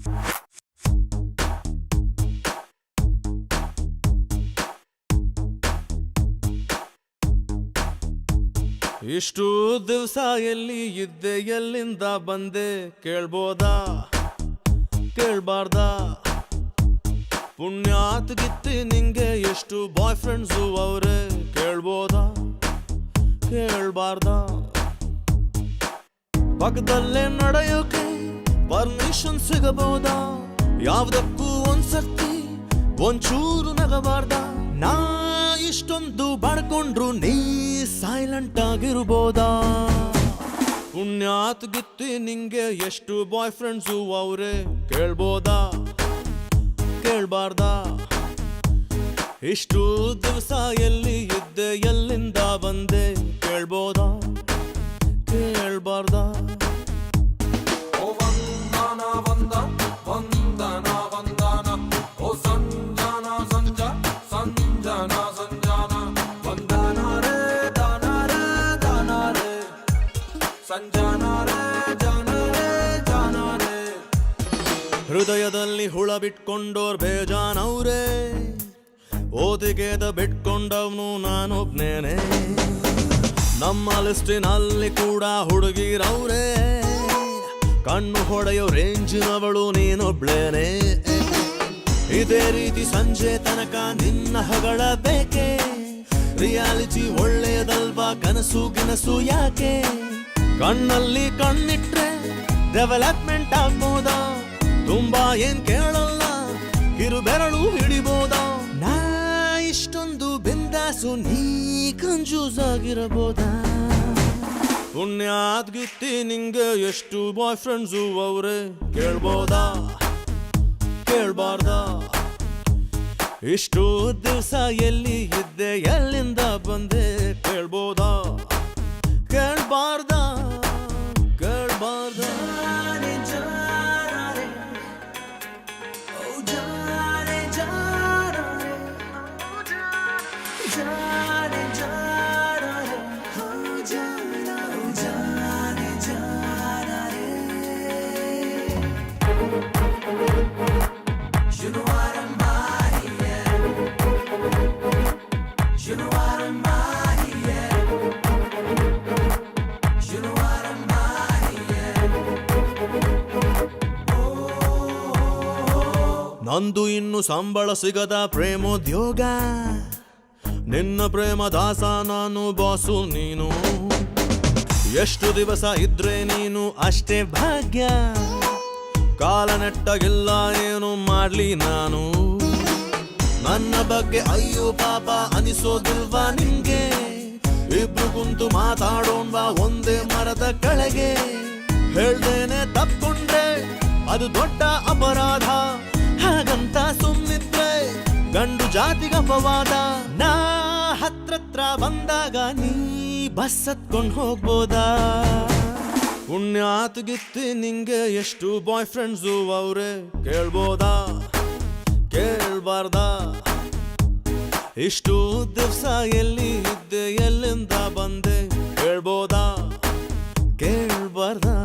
ಇಷ್ಟು ದಿವಸ ಎಲ್ಲಿ ಇದ್ದೆ, ಎಲ್ಲಿಂದ ಬಂದೆ ಕೇಳ್ಬೋದಾ? ಕೇಳ್ಬಾರ್ದ? ಪುಣ್ಯಾತ್ ಗಿತ್ತಿ ನಿಂಗೆ ಎಷ್ಟು ಬಾಯ್ ಫ್ರೆಂಡ್ಸು ಅವ್ರೆ ಕೇಳ್ಬೋದಾ? ಕೇಳ್ಬಾರ್ದ? ಪಕ್ಕದಲ್ಲೇ ನಡೆಯೋಕೆ ಪರ್ಮಿಷನ್ ಸಿಗಬಹುದಾ? ಯಾವ್ದಕ್ಕೂ ಒಂದ್ಸರ್ತಿ ಒಂಚೂರು ನಗಬಾರ್ದ? ನಾ ಇಷ್ಟೊಂದು ಬಡ್ಕೊಂಡ್ರು ನೀ ಸೈಲೆಂಟ್ ಆಗಿರ್ಬೋದಾ? ಪುಣ್ಯಾತ್ ಗಿತ್ತಿ ನಿಂಗೆ ಎಷ್ಟು ಬಾಯ್ ಫ್ರೆಂಡ್ಸು ಅವ್ರೆ? ಕೇಳ್ಬೋದಾ? ಕೇಳ್ಬಾರ್ದ? ಇಷ್ಟು ದಿವಸ ಎಲ್ಲಿ ಹೃದಯದಲ್ಲಿ ಹುಳ ಬಿಟ್ಕೊಂಡೋರ್ ಬೇಜಾನವ್ರೆ. ಓದಿಗೆದ ಬಿಟ್ಕೊಂಡವ್ನು ನಾನೊಬ್ನೇನೆ. ನಮ್ಮ ಲಿಸ್ಟಿನಲ್ಲಿ ಕೂಡ ಹುಡುಗಿರವ್ರೆ. ಕಣ್ಣು ಹೊಡೆಯೋ ರೇಂಜಿನವಳು ನೀನೊಬ್ಳೇನೆ. ಇದೇ ರೀತಿ ಸಂಜೆ ತನಕ ನಿನ್ನ ಹಗಳ ಬೇಕೆ? ರಿಯಾಲಿಟಿ ಒಳ್ಳೆಯದಲ್ವಾ, ಕನಸು ಗಿನಸು ಯಾಕೆ? ಕಣ್ಣಲ್ಲಿ ಕಣ್ಣಿಟ್ರೆ ಡೆವಲಪ್ಮೆಂಟ್ ಆಗ್ಬೋದಾ? ತುಂಬಾ ಏನ್ ಕೇಳಲ್ಲ ಕಿರು ಬೆರಳು ಹಿಡಿಬೋದಾ? ನಾ ಇಷ್ಟೊಂದು ಬಿಂದಾಸು, ನೀ ಕಂಜೂಸ್ ಆಗಿರಬೋದಾ ಪುಣ್ಯಾದ್ಗಿತ್ತಿ ನಿಂಗೆ ಎಷ್ಟು ಬಾಯ್ ಫ್ರೆಂಡ್ಸು ಅವ್ರೆ? ಕೇಳ್ಬೋದಾ? ಕೇಳ್ಬಾರ್ದಾ? ಇಷ್ಟು ದಿವಸ ಎಲ್ಲಿ ಇದ್ದೆ ನಂದು ಇನ್ನು ಸಂಬಳ ಸಿಗದ ಪ್ರೇಮೋದ್ಯೋಗ. ನಿನ್ನ ಪ್ರೇಮ ದಾಸ ನಾನು ಬಾಸು ನೀನು. ಎಷ್ಟು ದಿವಸ ಇದ್ರೆ ನೀನು ಅಷ್ಟೇ ಭಾಗ್ಯ. ಕಾಲ ನೆಟ್ಟಗಿಲ್ಲ ಏನು ಮಾಡ್ಲಿ ನಾನು. ನನ್ನ ಬಗ್ಗೆ ಅಯ್ಯೋ ಪಾಪ ಅನಿಸೋದಿಲ್ವಾ ನಿಂಗೆ ಇಬ್ರು ಕುಂತು ಮಾತಾಡೋಣ್ವಾ ಒಂದೇ ಮರದ ಕೆಳಗೆ? ಹೇಳ್ದೇನೆ ತಪ್ಕೊಂಡ್ರೆ ಅದು ದೊಡ್ಡ ಅಪರಾಧ. ಹಾಗಂತ ಸುಮ್ಮಿದ್ರೆ ಗಂಡು ಜಾತಿಗೆ ಅಪವಾದ ನಾ ಹತ್ರತ್ರ ಬಂದಾಗ ನೀ ಬಸ್ ಹತ್ಕೊಂಡು ಹೋಗ್ಬೋದಾ? ಪುಣ್ಯ ಆತುಗಿತ್ತು ನಿಂಗೆ ಎಷ್ಟು ಬಾಯ್ ಫ್ರೆಂಡ್ಸು ಅವ್ರೆ? ಕೇಳ್ಬೋದಾ? ಕೇಳ್ಬಾರ್ದ? ಇಷ್ಟು ದಿವಸ ಎಲ್ಲಿ ಇದ್ದೆ, ಎಲ್ಲಿಂದ ಬಂದೆ? ಕೇಳ್ಬೋದಾ? ಕೇಳ್ಬಾರ್ದಾ?